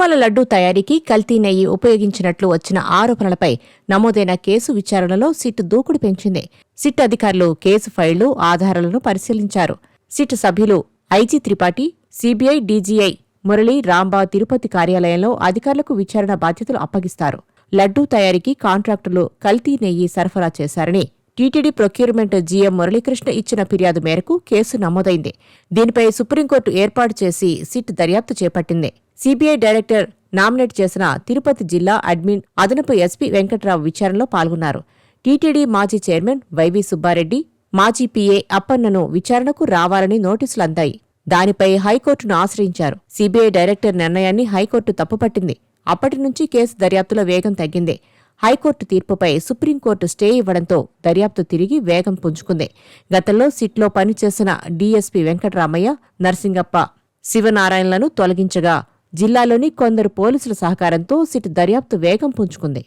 తిరుమల లడ్డూ తయారీకి కల్తీ నెయ్యి ఉపయోగించినట్లు వచ్చిన ఆరోపణలపై నమోదైన కేసు విచారణలో సిట్ దూకుడు పెంచింది. సిట్ అధికారులు కేసు ఫైళ్ళు ఆధారాలను పరిశీలించారు. సిట్ సభ్యులు IG Tripathi CBI DGI Murali రాంబా Tirupati కార్యాలయంలో అధికారులకు విచారణ బాధ్యతలు అప్పగిస్తారు. లడ్డూ తయారీకి కాంట్రాక్టులు కల్తీ నెయ్యి సరఫరా చేశారని టీటీడీ ప్రొక్యూర్మెంట్ జీఎం మురళీకృష్ణ ఇచ్చిన ఫిర్యాదు మేరకు కేసు నమోదైంది. దీనిపై సుప్రీంకోర్టు ఏర్పాటు చేసి సిట్ దర్యాప్తు చేపట్టింది. సిబిఐ డైరెక్టర్ నామినేట్ చేసిన తిరుపతి జిల్లా అడ్మిన్ అదనపు ఎస్పీ వెంకట్రావు విచారణలో పాల్గొన్నారు. టీటీడీ మాజీ చైర్మన్ వైవి సుబ్బారెడ్డి మాజీ పీఏ అప్పన్నను విచారణకు రావాలని నోటీసులు అందాయి. దానిపై హైకోర్టును ఆశ్రయించారు. సిబిఐ డైరెక్టర్ నిర్ణయాన్ని హైకోర్టు తప్పుపట్టింది. అప్పటి నుంచి కేసు దర్యాప్తులో వేగం తగ్గింది. హైకోర్టు తీర్పుపై సుప్రీంకోర్టు స్టే ఇవ్వడంతో దర్యాప్తు తిరిగి వేగం పుంజుకుంది. గతంలో సిట్లో పనిచేసిన డీఎస్పీ వెంకటరామయ్య నర్సింగప్ప శివనారాయణలను తొలగించగా జిల్లాలోని కొందరు పోలీసుల సహకారంతో సిట్ దర్యాప్తు వేగం పుంజుకుంది.